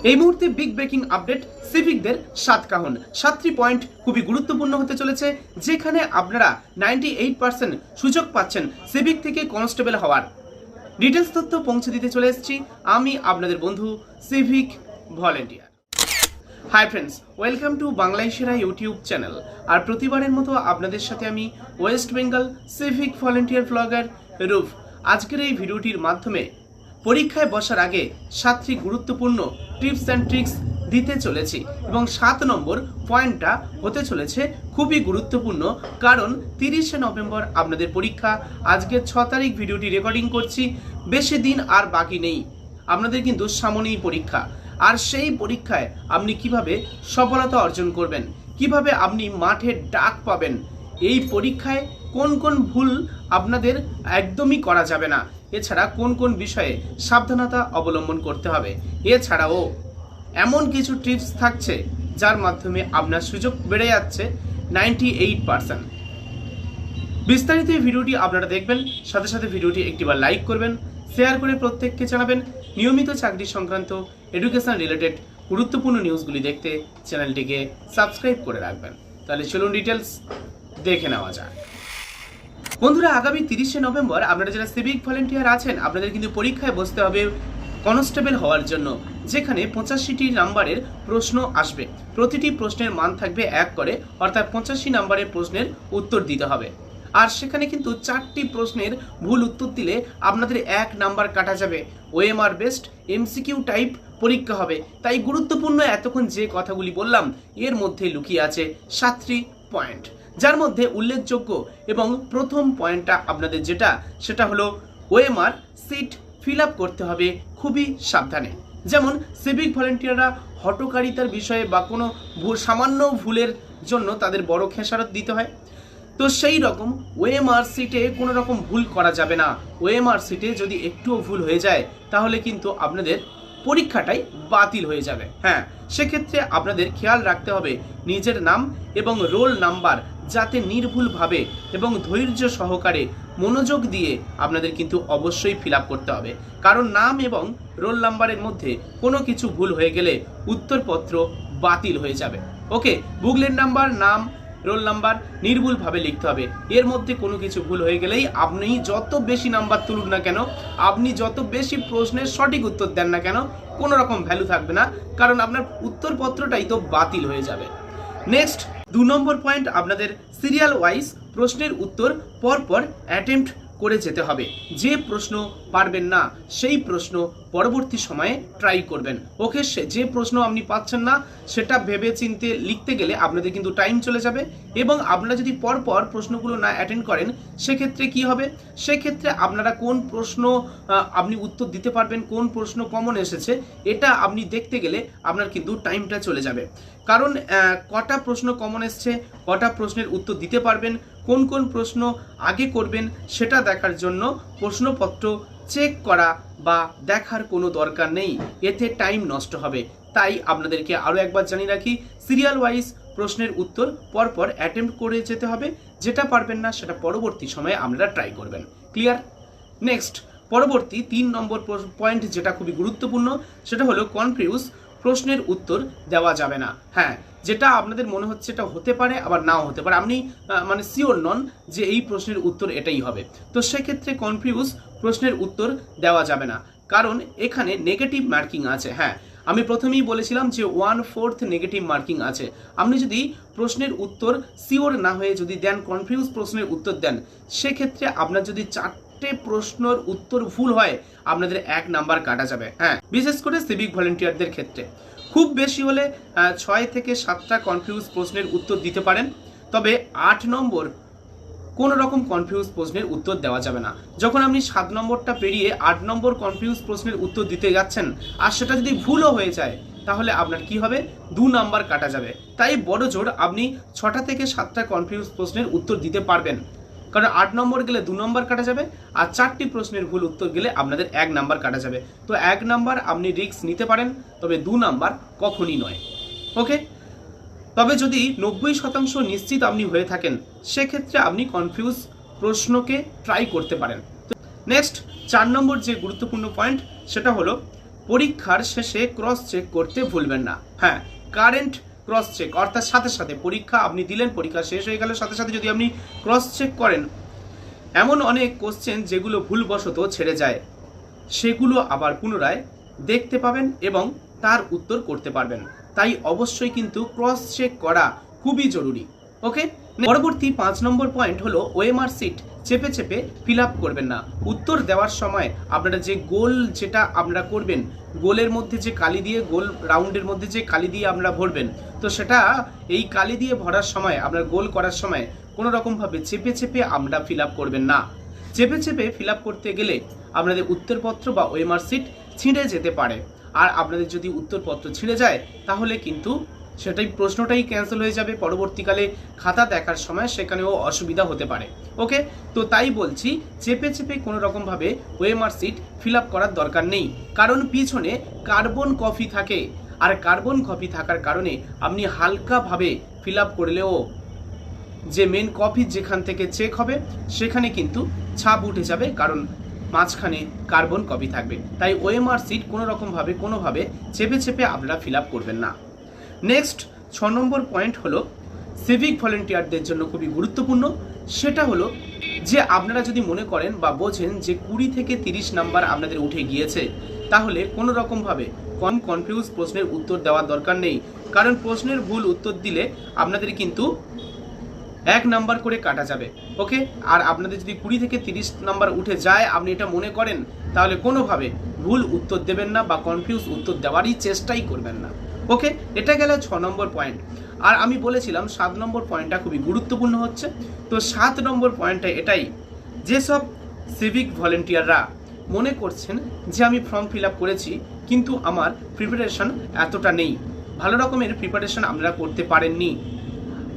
এই মুহূর্তে big breaking update সিভিকদের সাত কাহন সাতটি পয়েন্ট খুবই গুরুত্বপূর্ণ হতে চলেছে, যেখানে আপনারা নাইনটি এইট পার্সেন্ট সুযোগ পাচ্ছেন সিভিক থেকে কনস্টেবল হওয়ার। ডিটেলস তথ্য পৌঁছে দিতে চলে এসেছি, আমি আপনাদের বন্ধু civic volunteer hi friends welcome to বাংলায় সেরা ইউটিউব চ্যানেল আর প্রতিবারের মতো আপনাদের সাথে আমি West Bengal civic volunteer blogger roof. আজকের এই ভিডিওটির মাধ্যমে পরীক্ষায় বসার আগে সাতটি গুরুত্বপূর্ণ টিপস অ্যান্ড ট্রিক্স দিতে চলেছি এবং সাত নম্বর পয়েন্টটা হতে চলেছে খুবই গুরুত্বপূর্ণ, কারণ তিরিশে নভেম্বর আপনাদের পরীক্ষা। আজকে ছ তারিখ ভিডিওটি রেকর্ডিং করছি, বেশি দিন আর বাকি নেই। আপনাদের কিন্তু সামনেই পরীক্ষা। আর সেই পরীক্ষায় আপনি কীভাবে সফলতা অর্জন করবেন, কীভাবে আপনি মাঠে ডাক পাবেন, এই পরীক্ষায় কোন কোন ভুল আপনাদের একদমই করা যাবে না। এছাড়া কোন কোন বিষয়ে সাবধানতা অবলম্বন করতে হবে? এছাড়াও, এমন কিছু টিপস থাকছে যার মাধ্যমে আপনার সুযোগ বেড়ে যাচ্ছে নাইনটি এইট পার্সেন্ট বিস্তারিত এই ভিডিওটি আপনারা দেখবেন, সাথে সাথে ভিডিওটি একটিবার লাইক করবেন শেয়ার করে প্রত্যেককে জানাবেন নিয়মিত চাকরি সংক্রান্ত এডুকেশন রিলেটেড গুরুত্বপূর্ণ নিউজগুলি দেখতে চ্যানেলটিকে সাবস্ক্রাইব করে রাখবেন। তাহলে চলুন ডিটেলস দেখে নেওয়া যাক। বন্ধুরা, আগামী তিরিশে নভেম্বর আপনারা যারা সিভিক ভলেন্টিয়ার আছেন, আপনাদের কিন্তু পরীক্ষায় বসতে হবে কনস্টেবল হওয়ার জন্য, যেখানে পঁচাশিটি নাম্বারের প্রশ্ন আসবে। প্রতিটি প্রশ্নের মান থাকবে এক করে, অর্থাৎ পঁচাশি নাম্বারের প্রশ্নের উত্তর দিতে হবে। আর সেখানে কিন্তু চারটি প্রশ্নের ভুল উত্তর দিলে আপনাদের এক নাম্বার কাটা যাবে। ওএমআর বেস্ট এমসিকিউ টাইপ পরীক্ষা হবে। তাই গুরুত্বপূর্ণ এতক্ষণ যে কথাগুলি বললাম, এর মধ্যে লুকিয়ে আছে সাতটি পয়েন্ট যার মধ্যে উল্লেখযোগ্য এবং প্রথম পয়েন্টটা আপনাদের যেটা, সেটা হলো ওএমআর সিট ফিল আপ করতে হবে খুবই সাবধানে। যেমন সিভিক ভলেন্টিয়াররা হটকারিতার বিষয়ে বা কোনো সামান্য ভুলের জন্য তাদের বড় খেসারত দিতে হয়। তো সেই রকম ওএমআর সিটে কোনো রকম ভুল করা যাবে না। ওএমআর সিটে যদি একটুও ভুল হয়ে যায়, তাহলে কিন্তু আপনাদের পরীক্ষাটাই বাতিল হয়ে যাবে। হ্যাঁ সেক্ষেত্রে আপনাদের খেয়াল রাখতে হবে নিজের নাম এবং রোল নাম্বার যাতে নির্ভুলভাবে এবং ধৈর্য সহকারে মনোযোগ দিয়ে আপনাদের কিন্তু অবশ্যই ফিল করতে হবে। কারণ নাম এবং রোল নাম্বারের মধ্যে কোনো কিছু ভুল হয়ে গেলে উত্তরপত্র বাতিল হয়ে যাবে। ওকে বুকলেট নাম্বার, নাম, রোল নাম্বার নির্ভুলভাবে লিখতে হবে। এর মধ্যে কোনো কিছু ভুল হয়ে গেলেই আপনি যত বেশি নাম্বার তুলুন না কেন, আপনি যত বেশি প্রশ্নের সঠিক উত্তর দেন না কেন, কোনো রকম ভ্যালু থাকবে না। কারণ আপনার উত্তরপত্রটাই তো বাতিল হয়ে যাবে। নেক্সট দু নম্বর পয়েন্ট আপনাদের সিরিয়াল ওয়াইজ প্রশ্নের উত্তর পরপর অ্যাটেম্প করে যেতে হবে। যে প্রশ্ন পারবেন না, সেই প্রশ্ন পরবর্তী সময়ে ট্রাই করবেন। ওকে যে প্রশ্ন আপনি পাচ্ছেন না, সেটা ভেবে চিনতে লিখতে গেলে আপনাদের কিন্তু টাইম চলে যাবে এবং আপনারা যদি পরপর প্রশ্নগুলো না অ্যাটেন্ড করেন, সেক্ষেত্রে কি হবে? সেক্ষেত্রে আপনারা কোন প্রশ্ন আপনি উত্তর দিতে পারবেন, কোন প্রশ্ন কমন এসেছে, এটা আপনি দেখতে গেলে আপনার কিন্তু টাইমটা চলে যাবে। কারণ কটা প্রশ্ন কমন এসছে, কটা প্রশ্নের উত্তর দিতে পারবেন, কোন কোন প্রশ্ন আগে করবেন, সেটা দেখার জন্য প্রশ্নপত্র চেক করা বা দেখার কোনো দরকার নেই। এতে টাইম নষ্ট হবে। তাই আপনাদেরকে আরও একবার জানিয়ে রাখি সিরিয়াল ওয়াইজ প্রশ্নের উত্তর পরপর অ্যাটেম্প করে যেতে হবে। যেটা পারবেন না, সেটা পরবর্তী সময়ে আপনারা ট্রাই করবেন। ক্লিয়ার নেক্সট পরবর্তী তিন নম্বর পয়েন্ট যেটা খুবই গুরুত্বপূর্ণ, সেটা হলো কনফিউজ প্রশ্নের উত্তর দেওয়া যাবে না। হ্যাঁ যেটা আপনাদের মনে হচ্ছে এটা হতে পারে, আবার নাও হতে পারে। আপনি মানে শিওর নন যে এই প্রশ্নের উত্তর এটাই হবে। তো সেক্ষেত্রে কনফিউজ প্রশ্নের উত্তর দেওয়া যাবে না। কারণ এখানে নেগেটিভ মার্কিং আছে। হ্যাঁ আমি প্রথমেই বলেছিলাম যে ওয়ান ফোর্থ নেগেটিভ মার্কিং আছে। আপনি যদি প্রশ্নের উত্তর শিওর না হয়ে যদি দেন কনফিউজ প্রশ্নের উত্তর দেন, সেক্ষেত্রে আপনার যদি চারটে প্রশ্নের উত্তর ভুল হয়, আপনাদের এক নাম্বার কাটা যাবে। হ্যাঁ বিশেষ করে সিভিক ভলেন্টিয়ারদের ক্ষেত্রে। খুব বেশি হলে ছয় থেকে সাতটা কনফিউজ প্রশ্নের উত্তর দিতে পারেন, তবে আট নম্বর কোনো রকম কনফিউজ প্রশ্নের উত্তর দেওয়া যাবে না। যখন আপনি সাত নম্বরটা পেরিয়ে আট নম্বর কনফিউজ প্রশ্নের উত্তর দিতে যাচ্ছেন, আর সেটা যদি ভুলও হয়ে যায়, তাহলে আপনার কি হবে? দু নাম্বার কাটা যাবে। তাই বড় জোর আপনি ছটা থেকে সাতটা কনফিউজ প্রশ্নের উত্তর দিতে পারবেন। কারণ আট নম্বর গেলে দু নম্বর কাটা যাবে, আর চারটি প্রশ্নের ভুল উত্তর গেলে আপনাদের এক নাম্বার কাটা যাবে। তো এক নাম্বার আপনি রিস্ক নিতে পারেন, তবে দু নাম্বার কখনই নয়। ওকে? তবে যদি নব্বই শতাংশ নিশ্চিত আপনি হয়ে থাকেন, সেক্ষেত্রে আপনি কনফিউজ প্রশ্নকে ট্রাই করতে পারেন। নেক্সট চার নম্বর যে গুরুত্বপূর্ণ পয়েন্ট সেটা হলো পরীক্ষার শেষে ক্রস চেক করতে ভুলবেন না। হ্যাঁ কারেন্ট ক্রস চেক অর্থাৎ সাথে সাথে পরীক্ষা আপনি দিলেন, পরীক্ষা শেষ হয়ে গেল সাথে সাথে যদি আপনি ক্রস চেক করেন, এমন অনেক কোশ্চেন যেগুলো ভুলবশত ছেড়ে যায়। সেগুলো আবার পুনরায় দেখতে পাবেন এবং তার উত্তর করতে পারবেন। তাই অবশ্যই কিন্তু ক্রস চেক করা খুবই জরুরি। ওকে পরবর্তী পাঁচ নম্বর পয়েন্ট হলো ওএমআর সিট চেপে চেপে ফিল করবেন না। উত্তর দেওয়ার সময় আপনারা যে গোল যেটা আপনারা করবেন, গোলের মধ্যে যে কালি দিয়ে, গোল রাউন্ডের মধ্যে যে কালি দিয়ে আপনারা ভরবেন, তো সেটা এই কালি দিয়ে ভরার সময়, আপনার গোল করার সময় কোনো রকমভাবে চেপে চেপে আমরা ফিল করবেন না। চেপে চেপে ফিল করতে গেলে আপনাদের উত্তরপত্র বা সিট ছিঁড়ে যেতে পারে। আর আপনাদের যদি উত্তরপত্র ছিঁড়ে যায়, তাহলে কিন্তু সেটাই প্রশ্নটাই ক্যান্সেল হয়ে যাবে পরবর্তীকালে খাতা দেখার সময়, সেখানেও অসুবিধা হতে পারে। ওকে তো তাই বলছি, চেপে চেপে কোনো রকমভাবে ওএমআর সিট ফিল আপ করার দরকার নেই। কারণ পিছনে কার্বন কফি থাকে। আর কার্বন কফি থাকার কারণে আপনি হালকাভাবে ফিল আপ করলেও যে মেন কপি যেখান থেকে চেক হবে, সেখানে কিন্তু ছাপ উঠে যাবে, কারণ মাঝখানে কার্বন কপি থাকবে। তাই ওএমআর সিট কোনো রকমভাবে কোনোভাবে চেপে চেপে আপনারা ফিল করবেন না। নেক্সট ছ নম্বর পয়েন্ট হলো সিভিক ভলেন্টিয়ারদের জন্য খুবই গুরুত্বপূর্ণ। সেটা হলো যে আপনারা যদি মনে করেন বা বোঝেন যে কুড়ি থেকে তিরিশ নাম্বার আপনাদের উঠে গিয়েছে, তাহলে কোনো রকমভাবে কম কনফিউজ প্রশ্নের উত্তর দেওয়ার দরকার নেই। কারণ প্রশ্নের ভুল উত্তর দিলে আপনাদের কিন্তু এক নাম্বার করে কাটা যাবে। ওকে? আর আপনাদের যদি কুড়ি থেকে তিরিশ নাম্বার উঠে যায়, আপনি এটা মনে করেন, তাহলে কোনোভাবে ভুল উত্তর দেবেন না বা কনফিউজ উত্তর দেওয়ারই চেষ্টাই করবেন না। ওকে এটা গেল ছ নম্বর পয়েন্ট আর আমি বলেছিলাম সাত নম্বর পয়েন্টটা খুবই গুরুত্বপূর্ণ হচ্ছে। তো সাত নম্বর পয়েন্টটা এটাই যেসব সিভিক ভলেন্টিয়াররা মনে করছেন যে আমি ফর্ম ফিল আপ করেছি, কিন্তু আমার প্রিপারেশন এতটা নেই। ভালো রকমের প্রিপারেশন আপনারা করতে পারেননি।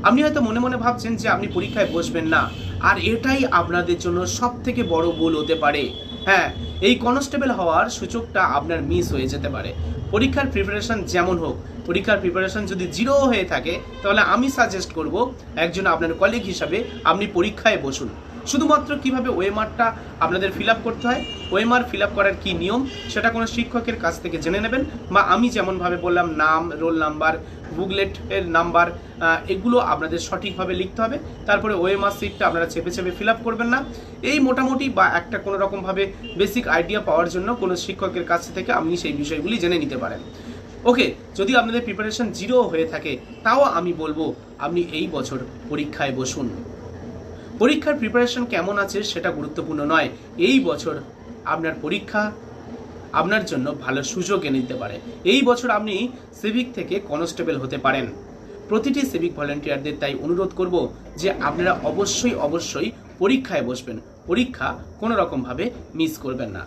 আপনি হয়তো মনে মনে ভাবছেন যে আপনি পরীক্ষায় বসবেন না, আর এটাই আপনাদের জন্য সব থেকে বড় ভুল হতে পারে। হ্যাঁ এই কনস্টেবল হওয়ার সুযোগটা আপনার মিস হয়ে যেতে পারে। পরীক্ষার প্রিপারেশন যেমন হোক, পরীক্ষার প্রিপারেশন যদি জিরো হয়ে থাকে, তাহলে আমি সাজেস্ট করব একজন আপনার কলিগ হিসাবে আপনি পরীক্ষায় বসুন। শুধুমাত্র কীভাবে ওয়েমারটা আপনাদের ফিল করতে হয়, ওয়েমার ফিল করার কি নিয়ম, সেটা কোনো শিক্ষকের কাছ থেকে জেনে নেবেন, বা আমি যেমনভাবে বললাম, নাম, রোল নাম্বার, বুকলেটের নাম্বার এগুলো আপনাদের সঠিকভাবে লিখতে হবে, তারপরে ওএমআর সিটটা আপনারা চেপে চেপে ফিল করবেন না। এই মোটামুটি বা একটা কোনো রকমভাবে বেসিক আইডিয়া পাওয়ার জন্য কোনো শিক্ষকের কাছ থেকে আপনি সেই বিষয়গুলি জেনে নিতে পারেন। ওকে, যদি আপনাদের প্রিপারেশন জিরো হয়ে থাকে, তাও আমি বলব, আপনি এই বছর পরীক্ষায় বসুন। পরীক্ষার প্রিপারেশন কেমন আছে সেটা গুরুত্বপূর্ণ নয়। এই বছর আপনার পরীক্ষা আপনার জন্য ভালো সুযোগ এনে দিতে পারে। এই বছর আপনি সিভিক থেকে কনস্টেবল হতে পারেন। প্রতিটি সিভিক ভলেন্টিয়ারদের তাই অনুরোধ করব যে আপনারা অবশ্যই অবশ্যই পরীক্ষায় বসবেন। পরীক্ষা কোনো রকমভাবে মিস করবেন না।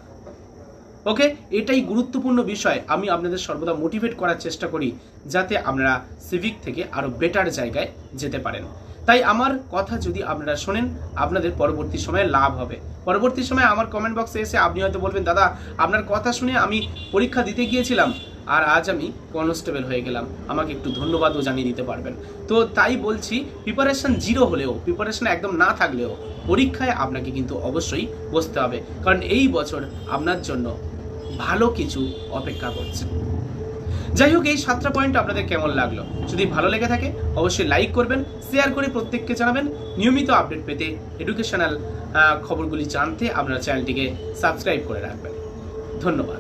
ওকে এটাই গুরুত্বপূর্ণ বিষয়। আমি আপনাদের সর্বদা মোটিভেট করার চেষ্টা করি যাতে আপনারা সিভিক থেকে আরও বেটার জায়গায় যেতে পারেন। তাই আমার কথা যদি আপনারা শোনেন, আপনাদের পরবর্তী সময়ে লাভ হবে। পরবর্তী সময়ে আমার কমেন্ট বক্সে এসে আপনি হয়তো বলবেন, দাদা, আপনার কথা শুনে আমি পরীক্ষা দিতে গিয়েছিলাম আর আজ আমি কনস্টেবল হয়ে গেলাম। আমাকে একটু ধন্যবাদও জানিয়ে দিতে পারবেন। তো তাই বলছি প্রিপারেশন জিরো হলেও প্রিপারেশান একদম না থাকলেও পরীক্ষায় আপনাকে কিন্তু অবশ্যই বসতে হবে। কারণ এই বছর আপনার জন্য ভালো কিছু অপেক্ষা করছে। যাই হোক, এই সাতটা পয়েন্ট আপনাদের কেমন লাগল? যদি ভালো লেগে থাকে, অবশ্যই লাইক করবেন শেয়ার করে প্রত্যেককে জানাবেন। নিয়মিত আপডেট পেতে এডুকেশনাল খবরগুলি জানতে আপনার চ্যানেলটিকে সাবস্ক্রাইব করে রাখবেন। ধন্যবাদ।